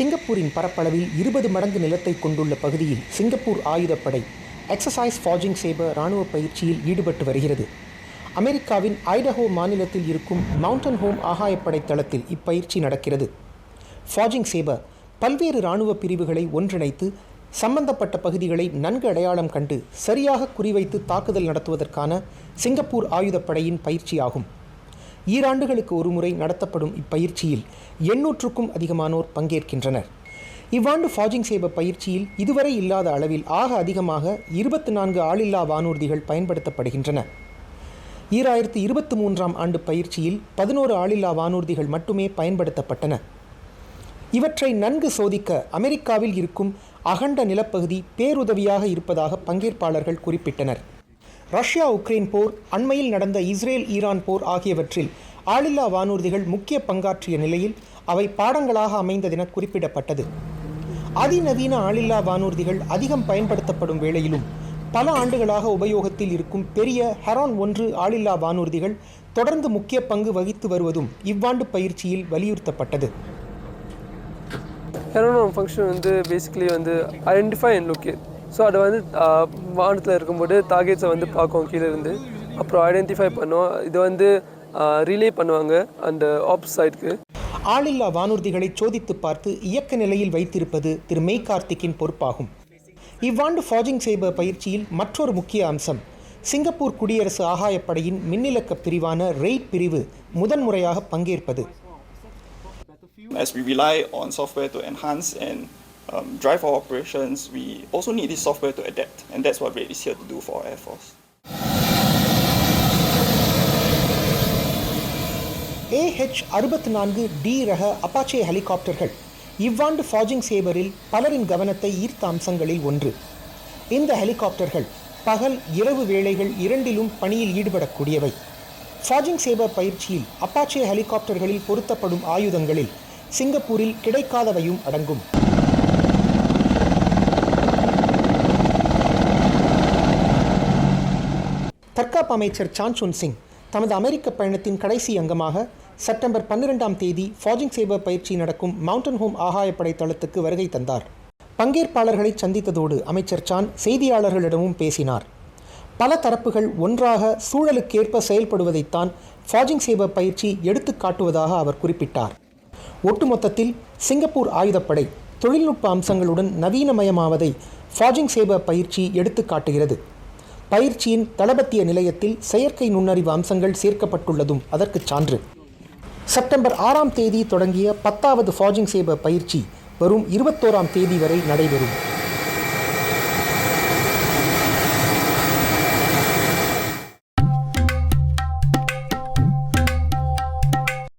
சிங்கப்பூரின் பரப்பளவில் இருபது மடங்கு நிலத்தை கொண்டுள்ள பகுதியில் சிங்கப்பூர் ஆயுதப்படை எக்ஸசைஸ் ஃபாஜிங் சேபர் இராணுவ பயிற்சியில் ஈடுபட்டு வருகிறது. அமெரிக்காவின் ஐடஹோ மாநிலத்தில் இருக்கும் மவுண்டன் ஹோம் ஆகாயப்படை தளத்தில் இப்பயிற்சி நடக்கிறது. ஃபாஜிங் சேபர் பல்வேறு இராணுவ பிரிவுகளை ஒன்றிணைத்து சம்பந்தப்பட்ட பகுதிகளை நன்கு அடையாளம் கண்டு சரியாக குறிவைத்து தாக்குதல் நடத்துவதற்கான சிங்கப்பூர் ஆயுதப்படையின் பயிற்சியாகும். ஈராண்டுகளுக்கு ஒருமுறை நடத்தப்படும் இப்பயிற்சியில் எண்ணூற்றுக்கும் அதிகமானோர் பங்கேற்கின்றனர். இவ்வாண்டு ஃபாஜிங் சேப பயிற்சியில் இதுவரை இல்லாத அளவில் ஆக அதிகமாக இருபத்தி நான்கு ஆளில்லா வானூர்திகள் பயன்படுத்தப்படுகின்றன. ஈராயிரத்து இருபத்தி மூன்றாம் ஆண்டு பயிற்சியில் பதினோரு ஆளில்லா வானூர்திகள் மட்டுமே பயன்படுத்தப்பட்டன. இவற்றை நன்கு சோதிக்க அமெரிக்காவில் இருக்கும் அகண்ட நிலப்பகுதி பேருதவியாக இருப்பதாக பங்கேற்பாளர்கள் குறிப்பிட்டனர். ரஷ்யா உக்ரைன் போர் அண்மையில் நடந்த இஸ்ரேல் ஈரான் போர் ஆகியவற்றில் ஆளில்லா வானூர்திகள் முக்கிய பங்காற்றிய நிலையில் அவை பாடங்களாக அமைந்ததென குறிப்பிடப்பட்டது. அதிநவீன ஆளில்லா வானூர்திகள் அதிகம் பயன்படுத்தப்படும் வேளையிலும் பல ஆண்டுகளாக உபயோகத்தில் இருக்கும் பெரிய ஹெரான் ஒன்று ஆளில்லா வானூர்திகள் தொடர்ந்து முக்கிய பங்கு வகித்து வருவதும் இவ்வாண்டு பயிற்சியில் வலியுறுத்தப்பட்டது. ஹெரோனோம் ஃபங்க்ஷன் வந்து பேசிக்கலி வந்து ஐடென்டிஃபை அண்ட் லொக்கேட் ஸோ அதை வந்து வானத்தில் இருக்கும்போது டார்கெட்ஸை வந்து பார்க்கும் கீழே இருந்து அப்புறம் ஐடென்டிஃபை பண்ணோம் இது வந்து ரிலே பண்ணுவாங்க அந்த ஆப் சைடுக்கு ஆளில்லா வானூர்திகளை சோதித்து பார்த்து இயக்க நிலையில் வைத்திருப்பது திரு மெய் கார்த்திக்கின் பொறுப்பாகும். இவ்வாண்டு ஃபாஜிங் சேபர் பயிற்சியில் மற்றொரு முக்கிய அம்சம் சிங்கப்பூர் குடியரசு ஆகாயப்படையின் மின்னிலக்க பிரிவான ரெய்ட் பிரிவு முதன்முறையாக பங்கேற்பது. As we rely on software to enhance and um, drive our operations, we also need this software to adapt, and that's what RAID is here to do for our Air Force. AH அறுபத்தி நான்கு D ரக அப்பாச்சே ஹெலிகாப்டர்கள் இவ்வாண்டு ஃபாஜிங் சேபரில் பலரின் கவனத்தை ஈர்த்த அம்சங்களில் ஒன்று. இந்த ஹெலிகாப்டர்கள் பகல் இரவு வேளைகள் இரண்டிலும் பணியில் ஈடுபடக்கூடியவை. ஃபாஜிங் சேபர் பயிற்சியில் அப்பாச்சே ஹெலிகாப்டர்களில் பொருத்தப்படும் ஆயுதங்களில் சிங்கப்பூரில் கிடைக்காதவையும் அடங்கும். தற்காப்பு அமைச்சர் சான்சுன் சிங் தமது அமெரிக்க பயணத்தின் கடைசி அங்கமாக செப்டம்பர் பன்னிரெண்டாம் தேதி ஃபாஜிங் சேபர் பயிற்சி நடக்கும் மவுண்டன் ஹோம் ஆகாயப்படை தளத்துக்கு வருகை தந்தார். பங்கேற்பாளர்களை சந்தித்ததோடு அமைச்சர் சான் செய்தியாளர்களிடமும் பேசினார். பல தரப்புகள் ஒன்றாக சூழலுக்கேற்ப செயல்படுவதைத்தான் ஃபாஜிங் சேபர் பயிற்சி எடுத்து காட்டுவதாக அவர் குறிப்பிட்டார். ஒட்டுமொத்தத்தில் சிங்கப்பூர் ஆயுதப்படை தொழில்நுட்ப அம்சங்களுடன் நவீனமயமாவதை ஃபாஜிங் சேபர் பயிற்சி எடுத்து காட்டுகிறது. பயிற்சியின் தளபத்திய நிலையத்தில் செயற்கை நுண்ணறிவு அம்சங்கள் சேர்க்கப்பட்டுள்ளதும் அதற்கு சான்று. செப்டம்பர் ஆறாம் தேதி தொடங்கிய பத்தாவது ஃபாஜிங் சேபர் பயிற்சி வரும் இருபத்தோராம் தேதி வரை நடைபெறும்.